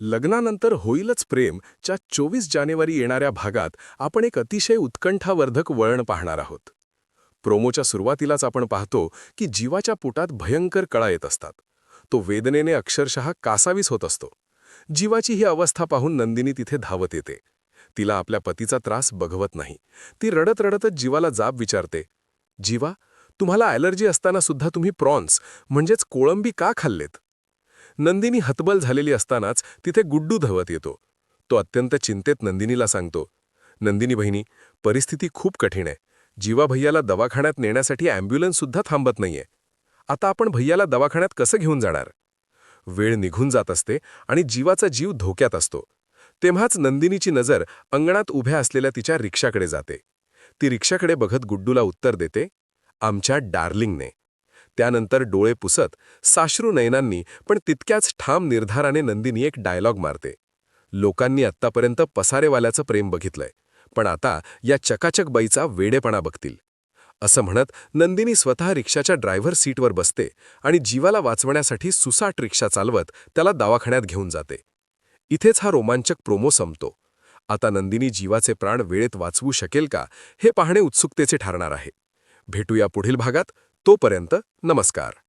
लग्नानंतर होईलच प्रेम च्या चोवीस जानेवारी येणाऱ्या भागात आपण एक अतिशय उत्कंठावर्धक वळण पाहणार आहोत. प्रोमोच्या सुरुवातीलाच आपण पाहतो की जीवाच्या पोटात भयंकर कळा येत असतात. तो वेदनेने अक्षरशः कासावीस होत असतो. जीवाची ही अवस्था पाहून नंदिनी तिथे धावत येते. तिला आपल्या पतीचा त्रास बघवत नाही. ती रडत रडतच जीवाला जाब विचारते. जीवा तुम्हाला ॲलर्जी असताना सुद्धा तुम्ही प्रॉन्स म्हणजेच कोळंबी का खाल्लेत? नंदिनी हतबल झालेली असतानाच तिथे गुड्डू धावत येतो. तो अत्यंत चिंतेत नंदिनीला सांगतो नंदिनी बहिणी परिस्थिती खूप कठीण आहे. जीवा भैयाला दवाखान्यात नेण्यासाठी ॲम्ब्युलन्ससुद्धा थांबत नाहीये. आता आपण भैयाला दवाखान्यात कसं घेऊन जाणार? वेळ निघून जात असते आणि जीवाचा जीव धोक्यात असतो. तेव्हाच नंदिनीची नजर अंगणात उभ्या असलेल्या तिच्या रिक्षाकडे जाते. ती रिक्षाकडे बघत गुड्डूला उत्तर देते आमच्या डार्लिंगने. त्यानंतर डोळे पुसत साश्रू नयनांनी पण तितक्याच ठाम निर्धाराने नंदिनी एक डायलॉग मारते. लोकांनी आत्तापर्यंत पसारेवाल्याचं प्रेम बघितलंय पण आता या चकाचक बाईचा वेडेपणा बघतील. असं म्हणत नंदिनी स्वतः रिक्षाच्या ड्रायव्हर सीटवर बसते आणि जीवाला वाचवण्यासाठी सुसाट रिक्षा चालवत त्याला दवाखान्यात घेऊन जाते. इथेच हा रोमांचक प्रोमो संपतो. आता नंदिनी जीवाचे प्राण वेळेत वाचवू शकेल का हे पाहणे उत्सुकतेचे ठरणार आहे. भेटूया पुढील भागात. तोपर्यंत नमस्कार.